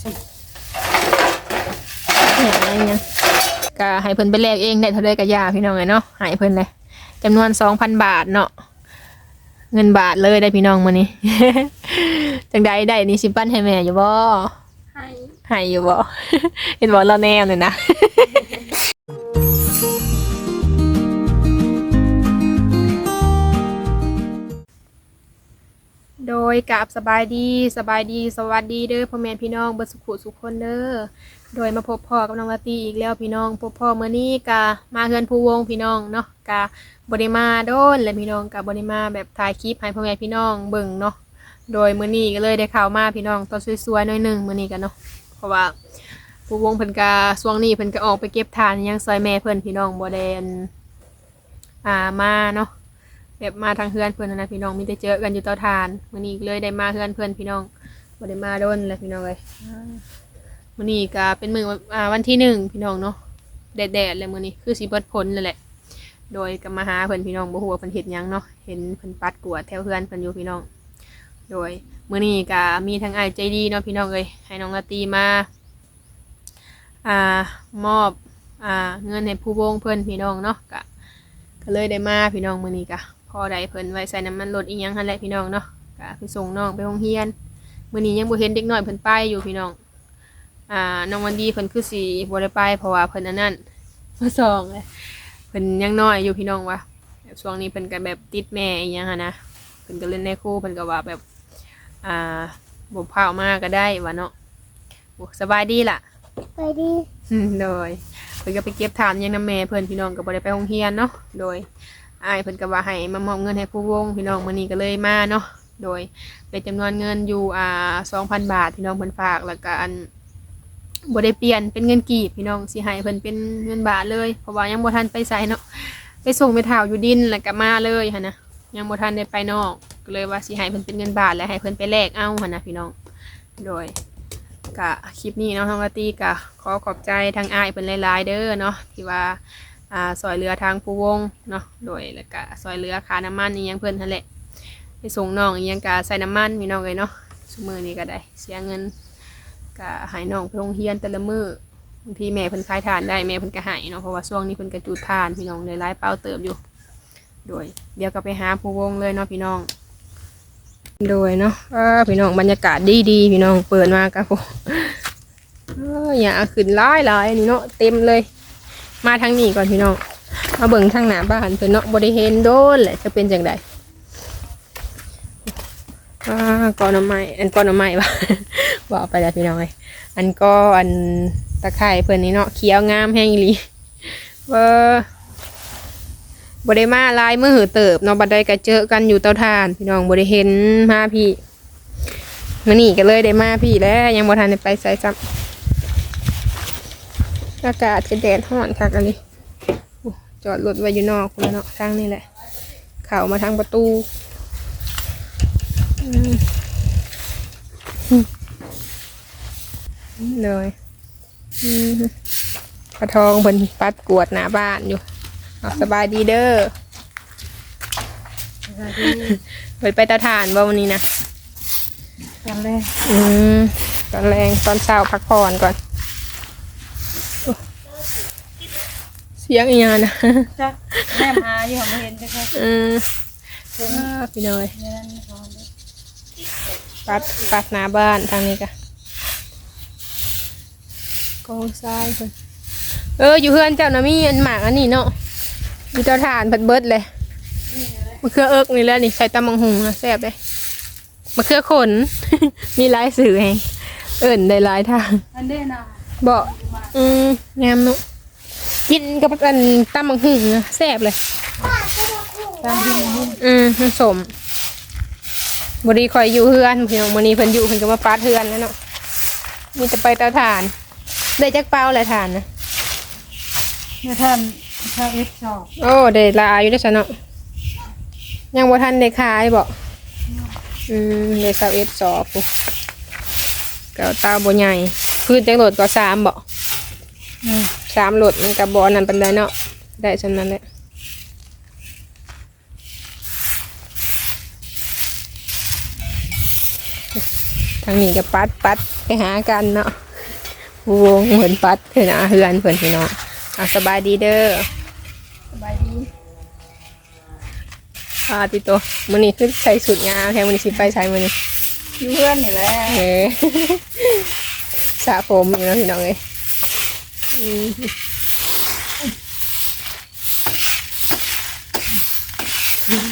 เนี่ยอะไรเงี้ยก็ให้เพิ่นไปแลกเองได้เท่าใดก็ยาพี่น้องเลยเนาะให้เพิ่นเลยจำนวน2,000บาทเนาะเงินบาทเลยได้พี่น้องมื้อนี้จังใดได้นี่สิปั้นให้แม่อยู่บ่ให้ให้อยู่บ่ เห็นบ่เราแนวเลยนะ โดยกับสบายดีสบายดีสวัสดีเด้อพ่อแม่พี่น้องเบิดสุขุสุขคนเด้อโดยมาพบพ่อกับน้องลาตีอีกแล้วพี่น้องพบพ่อเมื่อนี้กะมาเฮือนผู้วงพี่น้องเนาะกะบริมาโดนและพี่น้องกะบริมาแบบถ่ายคลิปให้พ่อแม่พี่น้องเบิ่งเนาะโดยมื้อนี้ก็เลยได้ข่าวมาพี่น้องตอนสวยๆหน่อยหนึ่งมื้อนี้กันเนาะเพราะว่าผู้วงเพิ่นกะช่วงนี้เพิ่นก็ออกไปเก็บทานยังซอยแม่เพิ่นพี่น้องบ่ได้อันอ่ามาเนาะ แบบมาทางเพื่อนเพื่อนนะพี่น้องมีแต่เจอกันอยู่เตาทานมื้อนี้เลยได้มาเพื่อนเพื่อนพี่น้องบ่ได้มาโดนเลยพี่น้องเลยมื้อนี้ก็เป็นมื้ออ่าวันที่หนึ่งพี่น้องเนาะแดดๆเลยมื้อนี้คือสิเบิดผลเลยแหละ โดยก็มาหาเพิ่อนพี่น้องบ่ฮู้ว่าเพิ่นเฮ็ดหยังเนาะเห็นเพิ่นปัดกวดแถวเพื่อนเพิ่นอยู่พี่น้อง โดยมื้อนี้ก็มีทั้งอ้ายใจดีเนาะพี่น้องเอ้ยให้น้องละตีมาอ่ามอบอ่าเงินให้ผู้วงเพิ่นพี่น้องเนาะก็ก็เลยได้มาพี่น้องมื้อนี้ก็ พอได้เพิ่นไว้ใส่น้ำมันรถอีหยังหั่นแหละพี่น้องเนาะก็ไปส่งน้องไปโรงเรียนมื้อนี้ยังบ่เห็นเด็กน้อยเพิ่นไปอยู่พี่น้อง อ่าน้องวันดีเพิ่นคือสิบ่ได้ไปเพราะว่าเพิ่นอันนั้นมาส่องเลยเพิ่นยังน้อยอยู่พี่น้องวะแบบช่วงนี้เพิ่นก็แบบติดแม่อีหยังหั่นนะเพิ่นก็เล่นในครูเพิ่นก็ว่าแบบ อ่าบ่พาออกมาก็ได้ว่าเนาะโอ้สบายดีล่ะ ไปดีอืมโดยเพิ่นก็ไปเก็บถามยังน้ำแม่เพิ่นพี่น้องก็บ่ได้ไปโรงเรียนเนาะโดย อ้ายเพิ่นก็ว่าให้มามอบเงินให้ผู้วงพี่น้องมื้อนี้ก็เลยมาเนาะโดยเป็นจำนวนเงินอยู่อ่า2,000 บาทพี่น้องเพิ่นฝากแล้วก็อันบ่ได้เปลี่ยนเป็นเงินกีบพี่น้องสิให้เพิ่นเป็นเงินบาทเลยเพราะว่ายังบ่ทันไปใส่เนาะไปส่งไปถ่าวอยู่ดินแล้วก็มาเลยหั่นนะยังบ่ทันได้ไปนอกก็เลยว่าสิให้เพิ่นเป็นเงินบาทแล้วให้เพิ่นไปแลกเอาหั่นนะพี่น้องโดยกะคลิปนี้เนาะทางวาตีกะขอขอบใจทางอ้ายเป็นหลายๆเด้อเนาะที่ว่า อ่าซอยเรือทางผู้วงเนาะโดยแล้วก็ซอยเรือค่าน้ำมันนี่ยังเพิ่นนั่นแหละไปส่งน้องอีหยังกะใส่น้ำมันพี่น้องเลยเนาะสมือนี้ก็ได้ เสียเงินกะให้น้องไปโรงเรียนแต่ละมื้อบางทีแม่เพิ่นขายทานได้แม่เพิ่นก็ให้เนาะเพราะว่าช่วงนี้เพิ่นก็จูดทานพี่น้องเลยหลายเป้าเติบอยู่ โดย เดี๋ยวก็ไปหาผู้วงเลยเนาะพี่น้อง โดยเนาะอ่าพี่น้องบรรยากาศดีดีพี่น้องเปิดมากับผมเอออย่าขึ้นร้ายหลายนี่เนาะเต็มเลย มาทางนี้ก่อนพี่น้อง มาเบิ่งทางหน้าบ้านเพิ่นเนาะบ่ได้เห็นโดนแหละจะเป็นจังไดอ่าก้อนหน่อไม้อันก้อนหน่อไม้บ่บอกไปแล้วพี่น้องเอ้ยอันก็อันตะไคร้เพิ่นนี่เนาะเขียวงามแฮงอีหลีเบ่บ่ได้มาลายมื้อหือเติบเนาะบัดใดก็เจอกันอยู่เตาถ่าน พี่น้องบ่ได้เห็นมาพี่มื้อนี้ก็เลยได้มาพี่แล้วยังบ่ทันได้ไปไสซ้ำ อากาศก็แดดร้อนคักอันนี้โอ้จอดรถไว้อยู่นอกพุ่นแล้วเนาะทางนี้แหละ เข้ามาทางประตูอืมอืมเลยอืมปลาทองเพิ่นปัดกวาดหน้าบ้านอยู่เอาสบายดีเด้อเพิ่นไปตาทานบ่วันนี้นะตอนแรกอืมตอนแรงตอนเช้าพักผ่อนก่อนโอ้เสียงอีหยังนะจ้ะแม่มาอยู่ของเห็นจ้ะค่ะอืมอ่าพี่น้อยเนี่ยนั่นนอนเลยปัดปัดหน้าบ้านทางนี้กะกองทรายเพิ่นเอออยู่เฮือนเจ้านะมีอันหมากอันนี้เนาะมีเตาถ่านเพิ่นเบิดเลยมะเขือเอิกนี่แหละนี่ใส่ตำมังหุงนะแซ่บเลยมะเขือขน มีหลายสื่อแฮงเอิ่นได้หลายทางอันเด้น่ะบ่อืมงามเนาะ กินกับอันตำมังหุงนะแซ่บเลยตามที่มุ่งอืมผสมบดีคอยอยู่เฮือนพี่น้องมื้อนี้เพิ่นอยู่เพิ่นก็มาปาดเฮือนแล้วเนาะมีแต่ไปเตาถ่าน ได้จักเป้าแหละถ่านนะเนี่ยท่านถ้าเอฟชอบโอ้ได้หลายอยู่เด้อซะเนาะยังบ่ทันได้ขายบ่อืมได้21สอบปุ๊ก็เตาบ่ใหญ่คือจังโหลดก็สามบ่อืม สามโหลดมันก็บ่อันนั้นปานใดเนาะได้ซำนั้นแหละทางนี้ก็ปัดปัดไปหากันเนาะวงเหมือนปัดเพื่อนอาเฮือนเพื่อนพี่น้องอะสบายดีเด้อสบายดีอ่าติโตมื้อนี้คือใส่สุดงามแทนมื้อนี้สิไปใช้มื้อนี้อยู่เพื่อนนี่แหละเฮ้สระผมอยู่เนาะพี่น้องเอ้ย อืม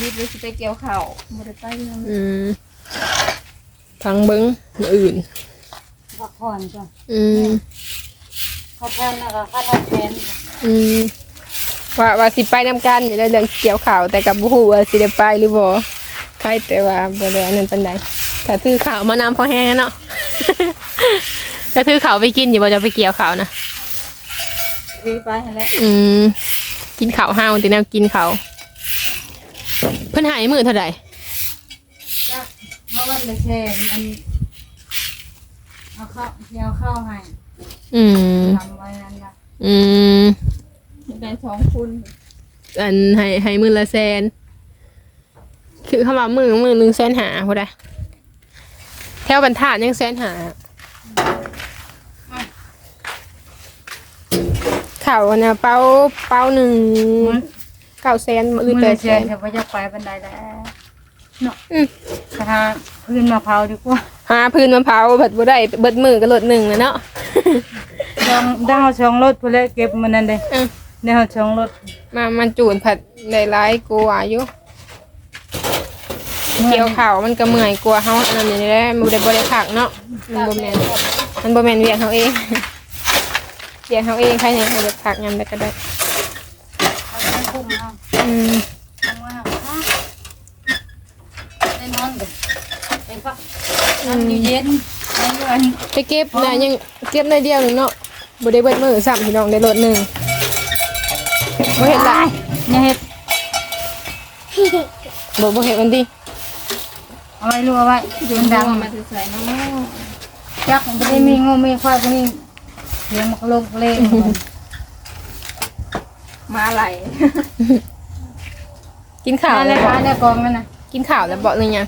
รีบไปสิไปเกี่ยวข้าวบ่ได้ไปนำอืมฟังเบิ้งมื้ออื่น พักผ่อนจ้ะอืมข้าวแพนแล้วก็ข้าวทอดแพนอืมว่าว่าสิไปนำกันอยู่ในเรื่องเกี่ยวข่าวแต่กับบ่ฮู้ว่าสิได้ไปหรือบ่ใครแต่ว่าบ่ได้อันนั้นปานใดถ้าถือข่าวมานำพอแห้งเนาะ จะถือข่าวไปกินอยู่บ่จะไปเกี่ยวข่าวนะ รีบไปหั่นแหละอืมกินข่าวห้าวติแนวกินข่าวเพิ่นใหายมื้อเท่าใดจ้ะเพราะว่าเลยแช่อันเอาข้าวเกี่ยวข้าวให้อืม ทำไว้นั่นล่ะอืม ได้สองคุณอันให้ให้มื้อละแสนคือเข้ามามื้อมื้อหนึงแสนหาบ่ได้แถวบรรทัดยังแสนหา ข่าวนะเป้าเป้าหนึ่งเก้าแสนมื้อมื้อแปละดแสแช่นจะบ่จะไปบันไดแล้วเนาะอืมกระทาพื้นมะพร้าวดีกว่าหาพื้นมะพร้าวเบิดบ่ได้เบิดมือก็ลดหนึ่งแล้วเนาะช่องดาวช่องรถพุ่นแหละเก็บมันนั่นเด้อืมแนวช่องรถมามันจูนผัดได้หลายกว่าอยู่เกี่ยวข่าวมันก็เมื่อยกว่าเฮาอันนั้นนี่แหละมันบ่ได้บ่ได้พักเนาะมันบ่แม่นมันบ่แม่นเวียกเฮาเอง เวียกเฮาเองใครเนี่ยเฮาจะพักยามใดก็ได้เอาคุ้มเอาอืมเอาว่าเอาได้นอนเด้อไปพักนอนอยู่เย็นในเรือนไปเก็บนะยังเก็บในเดียวหนึงเนาะบ่ได้เบิดมือซ้ำพี่น้องได้รถหนึงบ่เฮ็ดหลายอย่าเฮ็ดบ่บ่เฮ็ดมันดีเอาไว้รู้เอาไว้มันดัง มาใส่น้องจักมันบ่ได้มีงูมีควายบ่มี เลี้ยงมันก็ลงเล่นมาไหลกินข้าวอะไรแล้วบ่คะในกองนั่นน่ะกินข้าวแล้วบ่หรือยัง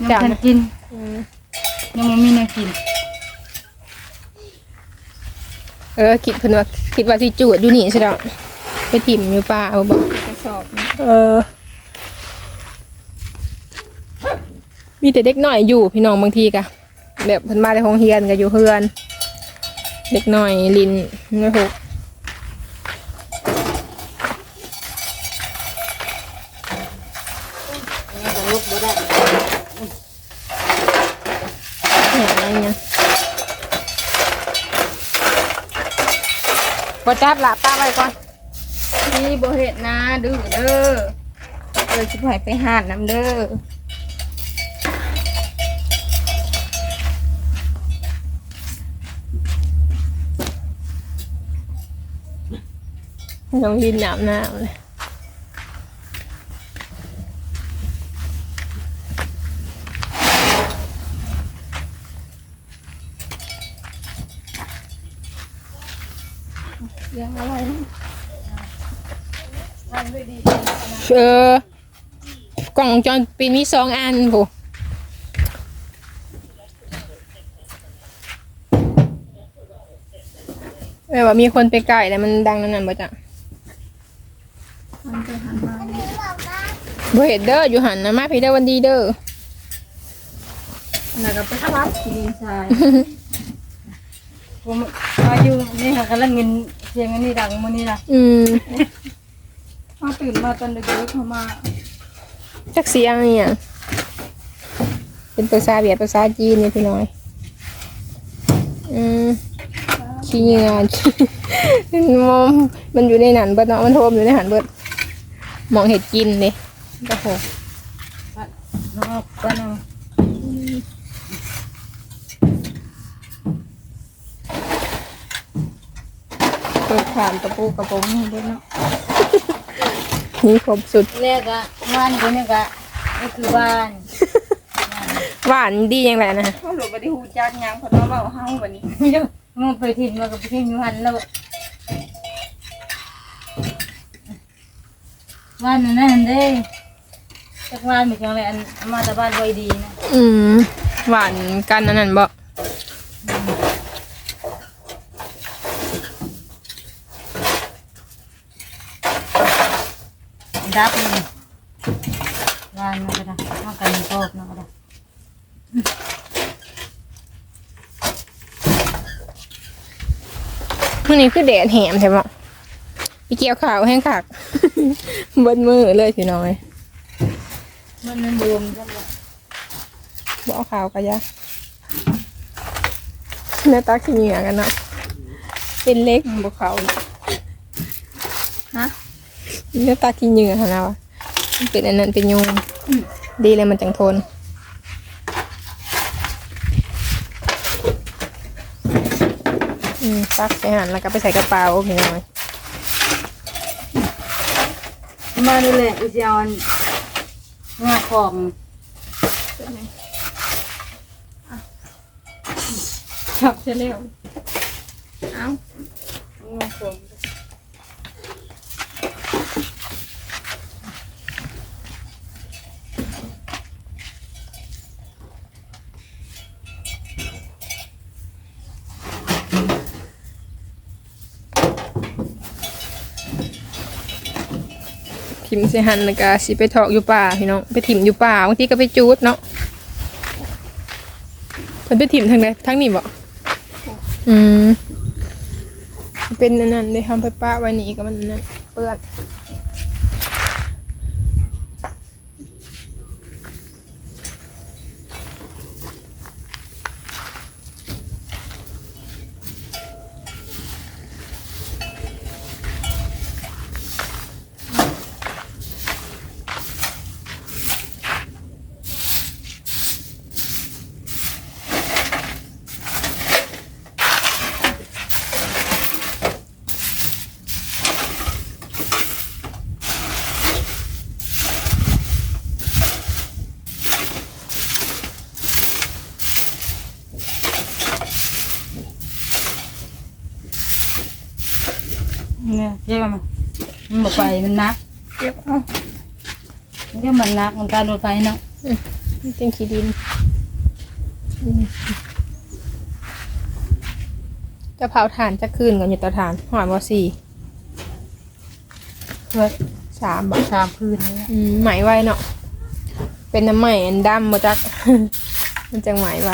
ยังบ่ทันกิน อืมยังบ่มีแนวกินเออคิดเพิ่นว่าคิดว่าสิจูดอยู่นี่ใช่ดอกไปถิ่มอยู่ป่าเอาบ่กระสอบเออ มีแต่เด็กน้อยอยู่พี่น้องบางทีกะแบบเพิ่นมาในห้องเรียนก็อยู่เฮือน เด็กน้อยลินไม่ถูกนี่ก็ลุกบ่ได้เนี่ยอะไรเงี้ยบจับละป้าไว้ก่อนนี่บ่เฮ็ดนะดื้อเด้อเดี๋ยวสิให้ไปหาดน้ำเด้อ น้องยินหนามหน้าเลยเลี้ยงอะไรเออกล่องจรปิดมีสองอันผู้เออว่ามีคนไปไก่แล้วมันดังนั่นน่ะบ่จ้ะหันมา บ่เห็ดเด้ออยู่หันนะมาพี่เด้อวันดีเด้อแล้วก็ไปทับกินทรายผมอายุนี่ค่ะกำลังเงินเสียงอันนี้ดังมื้อนี้ล่ะอืมมาตื่นมาตอนดึกๆเข้ามาจักเสียงเนี่ยเป็นภาษาเวียดภาษาจีนเนี่ยพี่น้อย อืมขี้งานมอมมันอยู่ในหนันเบิดเนาะมันโทมอยู่ในหันเบิดมองเห็ดกินเลย โอ้โหแล้วก็ก็นั่งเปิดขามตะปูกระโปรงนี่เบิดเนาะนี่ครบสุดแรกอะบ้านคนนี้ก็นี่คือบ้านหวานดีอย่างไรนะเขาหลุดไปที่หูจักยังเพอน้องเราเฮาวันนี้เดี๋ยวมันไปถิ่นมากับไปถิ่นอยู่หันแล้วบ้านนั่นนั่นเด้ จักวานมีจังเลยอันมาแต่บ้านบ่ดีนะอืมหวานกันอันนั้นบ่ดับนี่วานมันก็ได้มากันโตกนะก็ได้มื้อนี้คือแดดแหมใช่บ่อีเกี่ยวขาวแห้งคัก เบิดมือเลยพี่น้อย มันมันบวมจังเลยบ่เอาขาวกะยะหน้าตาขี้เหงื่อกันเนาะเป็นเล็กบ่ขาวฮะหน้าตาขี้เหงื่อหั่นน่ะวะมันเป็นอันนั้นเป็นยุงดีเลยมันจังทนอืมตักใส่หันแล้วก็ไปใส่กระเป๋าพี่น้อยมานี่แหละอุจจาระ งาของครับจะเร็วเอ้า ทิมใส่หันแล้วก็สิไปถอกอยู่ป่าพี่น้องไปถิ่มอยู่ป่าบางทีก็ไปจูดเนาะเพิ่นไปถิ่มทางไหนทางนี้บ่อืมเป็นอันนั้นได้ทำไปป้าไว้นี่ก็มันนั่นเปื้อน เนี่ยเจ็บมันมันบ่ไปมันนัก เก็บเอามันก็มันนักมันการรถไฟเนาะมันเป็นขี้ดินอืมจะเผาถ่านจะคืนก่อนอยู่เตาถ่านหอมบ่สี่เพื่อสามบ่สามคืนนี่อืมไหมไวเนาะเป็นน้ำไหมอันดำมาจัก มันจะไหมไว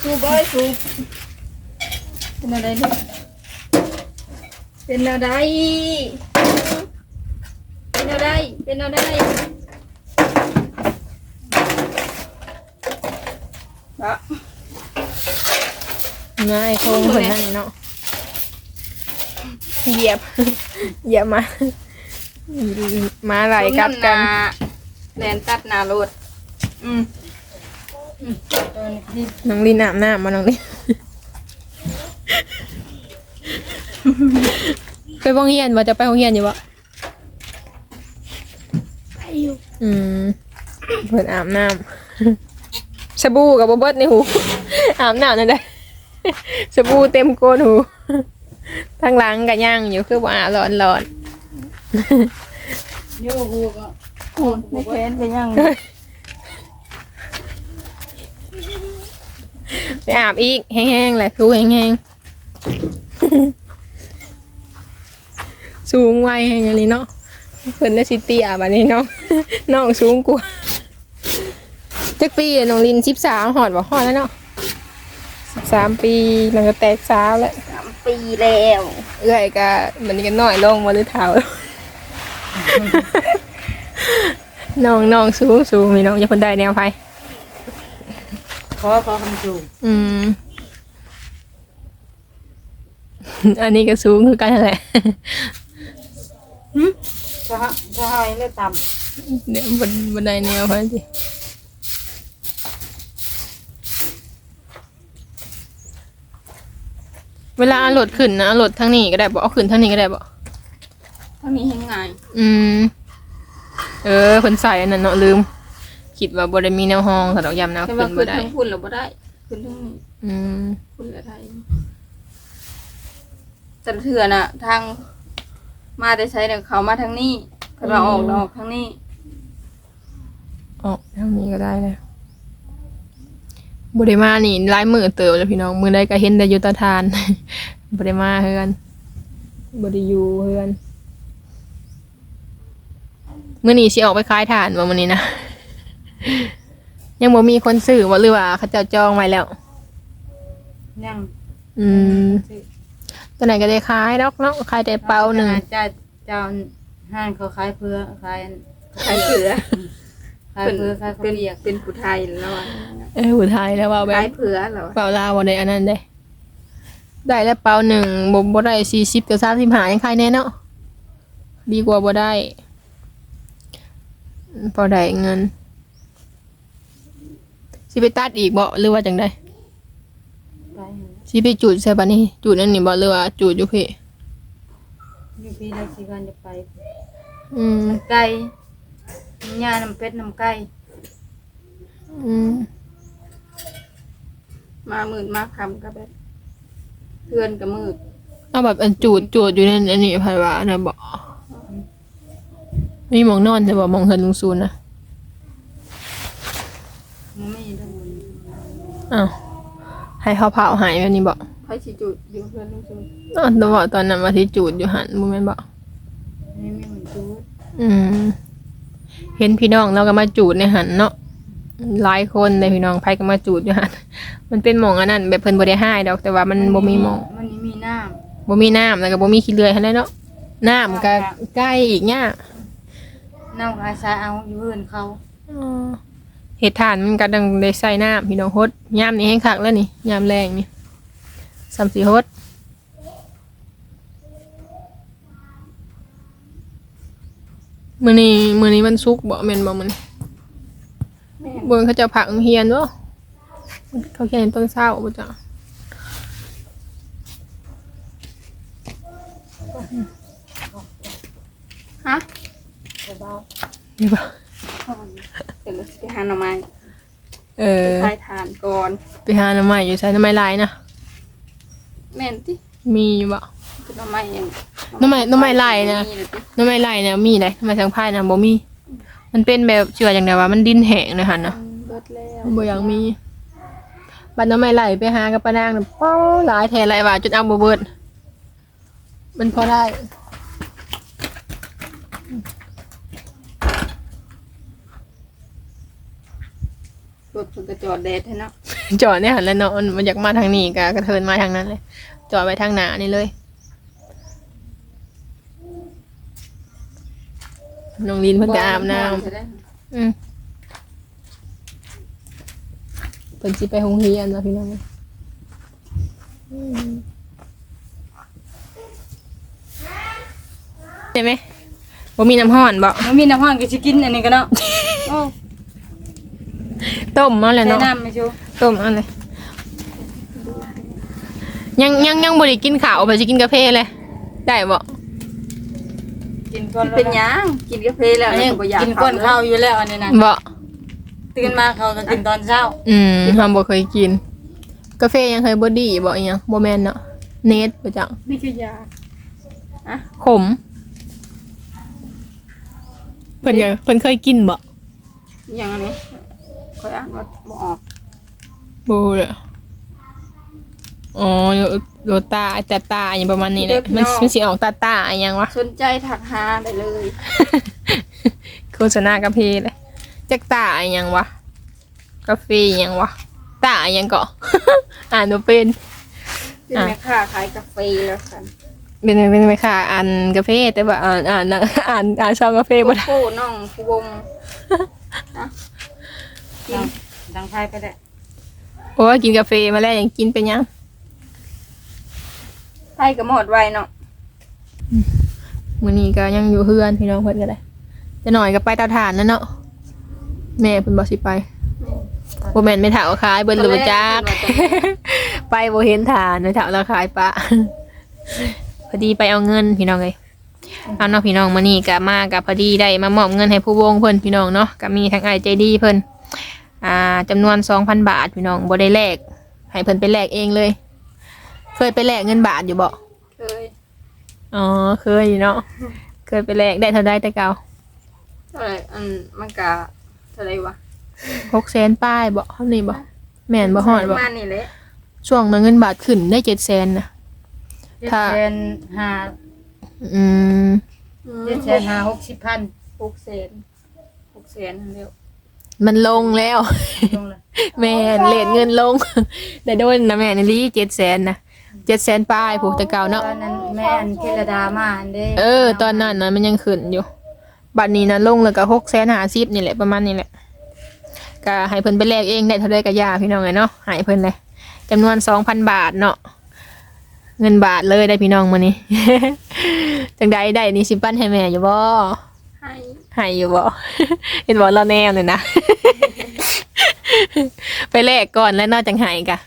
สูบเอ้ยสูบเป็นอะไรลูก เป็นอะไรเป็นอะไรเป็นอะไรบะนะไอ้โค้งคนนั่นเนาะเหยียบเหยียบมามาไหลกลับกันแลนตัดหนารถอืมตัวนี้ที่น้องลินอาบน้ำมาน้องลิน ไปโรงเรียนว่าจะไปโรงเรียนอยู่บ่ไปอยู่อืมเพิ่นอาบน้ำสบู่กับบ่เบิดในหู อาบน้ำนั่นแหละสบู่เต็มโกนหูทางหลังก็ย่างอยู่คือบ่อาบร้อนร้อนโยกูก็โอ้ไม่แค้นไปยังไปอาบอีกแห้งๆแหละคือแห้งๆ สูงไวแห้งอันนี้เนาะเพิ่นได้สิเตียบัดนี้เนาะน้องสูงกว่าจักปีอะน้องลิน13ฮอดบ่ฮอดแล้วเนาะ13ปีมันก็แตกสาวแล้วสามปีแล้วเอื้อยก็มันนี้ก็น้อยลงมาหรือเท่าน้องน้องสูงสูงมีน้องอย่าเพิ่นได้แนวไผขอขอคำจูอืม อันนี้ก็สูงคือกันนั่นแหละ ถ้าถ้าให้ไม่ต่เดี๋ยวบนบนไดแนวไผสิเวลาเอารถขึ้นนะเอารถทางนี้ก็ได้บ่เอาขึ้นทางนี้ก็ได้บ่เท่านี้ยังไงอืม เออเพิ่นใส่อันนั้นเนาะลืม คิดว่าบ่ได้มีแนวห้องถ้าดอกยามแนวแต่ขึ้ว่านบ่ขึ้นได้ทั้งพุ่นเราบ่ได้ขึ้นทั้งนี้อืมพุ่นละไทยแต่เถื่อน่ะ ทาง มาได้ใช้เนี่ยเขามาทางนี้ก็เราออกเราออกข้างนี้ ออกทางนี้ก็ได้เลยบริมานี่ลายมือเติบแล้วพี่น้องมือใดก็เห็นแต่อยู่เตาทาน บริมาเฮือนบริยูเฮือนมื่อนี้สิออกไปขายฐานว่ามื่อนี้นะ ยังบ่มีคนซื้อว่าหรือว่าเขาเจ้าจองไว้แล้ว ยังอืม ตอนไหนก็ได้ขายดอกเนาะขายแต่เปาหนึ่งเจ้าเจ้าห้านเขาขายเพื่อขายขายเผือขายเพื่อขายข้าวเป็นเปียกเป็นผู้ไทยแล้วอะเออผู้ไทยแล้วว่าแบขาบยเผือแล้วอะเปาลาวบ่ได้อันนั้นได้ได้แล้วเปาหนึ่งบ่บ่ได้สี่สิบกับสามสิบหายังขายแน่เนาะดีกว่าบ่ได้พอได้เงินสิไปตัดอีกบ่หรือว่าจังไดไป สิไปจูดใช่ปะนี่จูดนั่นนี่บ่หรือว่าจูดอยู่พี่อยู่พี่ได้สิกันจะไปอืมน้ำไก่ยาน้ำเป็ดน้ำไก่อืมมาหมื่นมาคำก็แบบเพื่อนกับมืดเอาแบบอันจูดจูดอยู่ในอันนี้ไผว่านะบ่มีหมองนอนแต่บ่หมองเฮินลุงซูนนะมันไม่ได้บุญอ้าว ให้เขาเผาหายแบบนี้บ่ไพ่ชิจุดอยู่เพื่อนลุงซุนอ้าวแต่ว่าตอนนั้นว่าที่จูดอยู่หันบ่แม่นบ่นี่ไม่เหมือนจูดอืม เห็นพี่น้องเราก็มาจูดในหันเนาะหลายคนเลยพี่น้องไผก็มาจูดอยู่หันมันเป็นหมองอันนั้นแบบเพิ่นบ่ได้ให้ดอก แต่ว่ามันบ่มีหมองมันนี่มีน้บ่มีน้ำแล้วก็บ่มีขี้เลื่อยหั่นแหละเนาะน้ำก็ใกล้อีกเนี่ยำน้ำอาสาเอาอยู่เพื่อนเขา เห็ดถ่านมันก็ดังได้ใส่น้ำพี่น้องฮดยามนี้แห้งคักแล้วนี่ยามแรงนี่สามสี่ฮดมื้อนี้มื้อนี้มันสุกร์บ่แม่นบ่มื้อนี้แม่เบิ่งเขาเจะผักเฮียนบ่เขาเขียนต้นเศร้าบ่จ้ะฮะนี่บ่เดี๋ยว เราจะไปหาหน่อไม้เออขายทานก่อน ไปหาหน่อไม้อยู่ใส่หน่อไม้ลายนะแม่นติมีอยู่บ่คือหน่อไม้ยังหน่อไม้หน่อไม้ลายนะมีเลยติหน่อไม้ลายนะมีได้หน่อไม้ทางภายนะบ่มี มันเป็นแบบเชื่อจังได๋ว่ามันดินแห้งนะหั่นน่ะอืมเบิดแล้วบ่อยากมีบัดน้ำไม่ไหลไปหากับปานางน่ะเป้าหลายแท้หลายว่าจนเอาบ่เบิดมันพอได้ รถเพิ่นก็จอดแดดให้เนาะจอดเนี่ยหันแล้วเนาะมันมันอยากมาทางนี้ก็กระเทินมาทางนั้นเลย จอดไว้ทางหน้านี่เลยน้องลินเพิ่นก็อาบน้ำจะได้อืมเพิ่นสิไปโรงเรียนเนาะพี่น้องอืมใช่ไหมบ่มีน้ำห้อนบ่ มันมีน้ำห้อนก็สิกินอันนี้ก็เนาะโอ้ ต้มมาแล้วใส่เนาะน้ำไม่ชูต้มเอะไรยังยังยังบ่ได้กินข้าวไปสิกินกาแฟเลยได้บ่กินก้อนเป็นหยังกินกาแฟแล้วอันนี้ก็บ่อยากกินก้อนข้าวอยู่แล้วอันนี้นะบ่ตื่นมาเขาก็กินตอนเช้าอืมเฮาบ่เคยกิน กาแฟยังเคยบ่ดีบ่อีหยังบ่แม่นเนาะเนสบ่จังนี่คือยาขมเพิ่นยังเพิ่นเคยกินบ่อยังอันนี้ค อยอ่านว่าบ่ออกบ่เลยอ๋อโรตาแต่ตาอหยังประมาณนี้แหละมันมันสิออกตาตาอหยังวะ สนใจถักหาได้เลยโฆษณากาแฟเลยจักตาอหยังวะ กาแฟอหยังวะ ตาอหยังเกาะ อ่านบ่เป็นเป็นอะแม่ค้าขายกาแฟแล้วกันเป็นเป็นไหมค่ะอ่านกาแฟแต่ว่าอ่านอ่านอ่านอ่านชอบกาแฟบ่ได้โก้น้องผู้วงนะ กิดันงดังไฟไปได้เพราะว่ากินกาแฟมาแล้วยังกินเป็นยังไพ่ก็หมดไวเนาะมื้อนี้ก็ยังอยู่เฮือนพี่น้องเพิ่นก็ได้จะหน่อยก็ไปเตาถ่านแล้วเนาะแม่เพิ่นบ่สิไปบ่แม่นไม่ถาวขายเบิ่นรู้จัก ไปบ่เห็นฐานไม่ถาวเราขายปะพอดีไปเอาเงินพี่น้องเลยเอาเนาะพี่น้องมานี่ก็มากับพอดีได้มามอบเงินให้ผู้วงเพิ่นพี่น้องเนาะก็มีทั้งไอใจดีเพิ่น อ่าจำนวนสองพันบาทพี่น้องบ่ได้แลกให้เพิ่นไปแลกเองเลย เคยไปแลกเงินบาทอยู่บ่เคยอ๋อเคยอยู่เนาะเคยไปแลกได้เท่าใดแต่เก่าเท่าไหร่อันมันกะเท่าไหร่วะหกแสนป้ายบ่เท่านี้บ่แม่นบ่ฮอดปบ่ระมาณนี้แหละช่วงนั้นเงินบาทขึ้นได้เจ็ดแสนนะเจ็ดถ้าแสนห้าอืม เจ็ดแสนห้าหกสิบพันหกแสนหกแสนเดียว มันลงแล้ว ลงเลยแม่นเลทเงินลงได้โดนนะแม่นลีเจ็ดแสนนะเจ็ดแสนป้ายผูกแต่เก่าเนาะ ตอนนั้นแม่อันเคลดามาอันเด้เออ ตอนนั้นนะมันยังขึ้นอยู่ บัตรนี้นะลงแล้วก็หกแสนหาสิบนี่แหละประมาณนี้แหละก็ให้เพิ่นไปแลกเองได้เท่าไรก็ยาพี่น้องเลยเนาะให้เพิ่นเลยจำนวนสองพันบาทเนาะเงินบาทเลยได้พี่น้องมานี่ จังใดได้นี่สิปั้นให้แม่อยู่บ่ให้ ให้อยู่บ่เห็นบ่เราแนวเลยนะ ไปแลกก่อนแล้วเนอกจังไห้กะ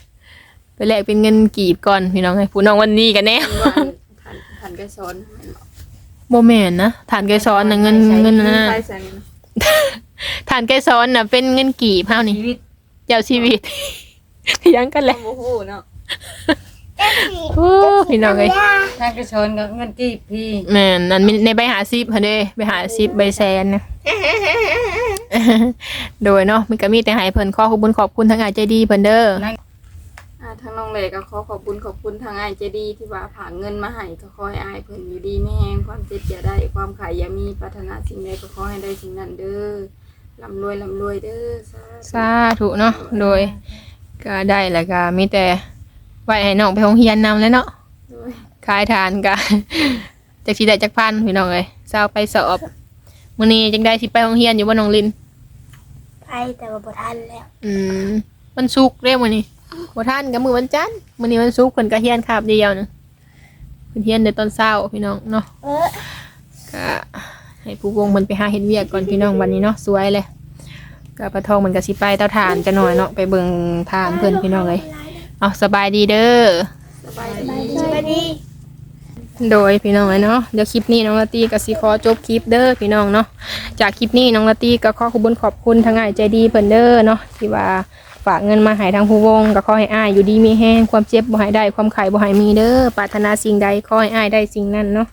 ไปแลกเป็นเงินกีบก่อนพี่น้องไอ้ผู้น้องวันนี้กันแน่เป็นว่าผ่านผ่านไกซ้อนแม่นบ่บ่แม่นนะฐานไกรซ้อนนะเงินเงินนะใช่ใช่นี่นะฐานไกรซ้อนน่ะเป็นเงินกีบเฮานี่ชีวิตเจ้าชีวิตยังกันแหละโอ้โหเนาะ โอ้พี่น้องเอ้ยทางกระชนกับเงินกีบพี่แม่นนั่นมีในใบหาซิปเฮาเด้ใบหาซิปใบแซนนะ โดยเนาะมีก็มีแต่ให้เพิ่นขอขอบคุณขอบคุณทั้งอาใจดีเพิ่นเด้ออ่าทางน้องเล็กก็ขอขอบคุณขอบคุณทางอ้ายใจดีที่ว่าผ่าเงินมาให้ก็ขอให้อ้ายเพิ่นอยู่ดีไม่แห้งความเจ็บอย่าได้ ความขายอย่ามีปรารถนาสิ่งใดก็ขอให้ได้สิ่งนั้นเด้อร่ำรวยร่ำรวยเด้อสาธุ สาธุเนาะโดยก็ได้แล้วก็มีแต่ ไว้ให้น้องไปโรงเรียนนำแล้วเนาะโดยขายทานก็จักสิได้จักพันพี่น้องเอ้ยเช้าไปสอบมื้อนี้จังได้สิไปโรงเรียนอยู่บ่น้องลิน ไปแต่ว่าบ่ทันแล้วอืมวันศุกร์เด้มื้อนี้บ่ทันก็มื้อวันจันทร์มื้อนี้วันศุกร์เพิ่นก็เรียนคาบเดียวนึงเพิ่นเรียนในตอนเช้าพี่น้องเนาะเออก็ให้ผู้วงมันไปหาเฮ็ดเวียกก่อนพี่น้องวันนี้เนาะสวยเลยก็ปลาทองมันก็สิไปเตาถ่านจะหน่อยเนาะไปเบิ่งทานเพิ่นพี่น้องเลย เอาสบายดีเด้อ สบายดีสวัสดี โดยพี่น้องเลยเนาะ เดี๋ยวคลิปนี้น้องละตีก็สิขอจบคลิปเด้อพี่น้องเนาะ จากคลิปนี้น้องละตีก็ขอขอบคุณขอบคุณทางอ้ายใจดีเพิ่นเด้อเนาะที่ว่าฝากเงินมาให้ทางผู้วงก็ขอให้อ้ายอยู่ดีมีแห้งความเจ็บบ่ให้ได้ความไข้บ่ให้มีเด้อปรารถนาสิ่งใดขอให้อ้ายได้สิ่งนั้นเนาะ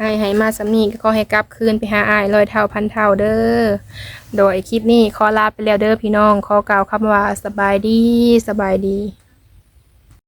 อ้ายให้มาสำนีก็ขอให้กลับคืนไปหาอ้ายร้อยเท่าพันเท่าเด้อโดยคลิปนี้ขอลาไปแล้วเด้อพี่น้องขอกล่าวคำว่าสบายดีสบายดี